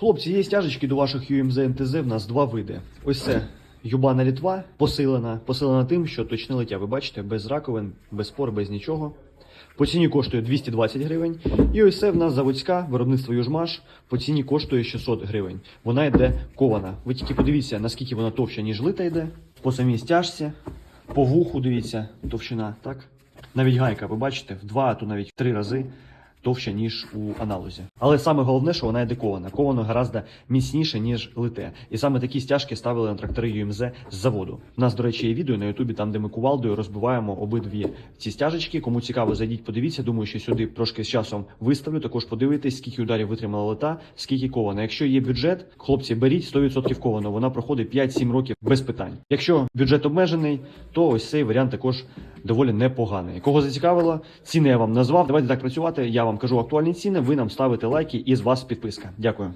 Хлопці, є стяжечки до ваших UMZ НТЗ, в нас два види. Ось це юбана літва посилена, посилена тим, що точне лиття. Ви бачите, без раковин, без пор, без нічого. По ціні коштує 220 гривень. І ось це в нас заводська виробництво Южмаш. По ціні коштує 600 гривень. Вона йде кована. Ви тільки подивіться, наскільки вона товща, ніж лита йде. По самій стяжці, по вуху, дивіться, товщина, так? Навіть гайка, ви бачите, в два, а то навіть в три рази товща, ніж у аналозі. Але саме головне, що вона йде кована. Ковано гораздо міцніше, ніж лите. І саме такі стяжки ставили на трактори UMZ з заводу. У нас, до речі, є відео на Ютубі, там, де ми кувалдою розбиваємо обидві ці стяжечки. Кому цікаво, зайдіть, подивіться. Думаю, що сюди трошки з часом виставлю. Також подивитись, скільки ударів витримала лита, скільки кована. Якщо є бюджет, хлопці, беріть 100% ковано. Вона проходить 5-7 років без питань. Якщо бюджет обмежений, то ось цей варіант також доволі непоганий. Кого зацікавило, ціни я вам назвав. Давайте так працювати. Я вам кажу актуальні ціни. Ви нам ставите лайки і з вас підписка. Дякую.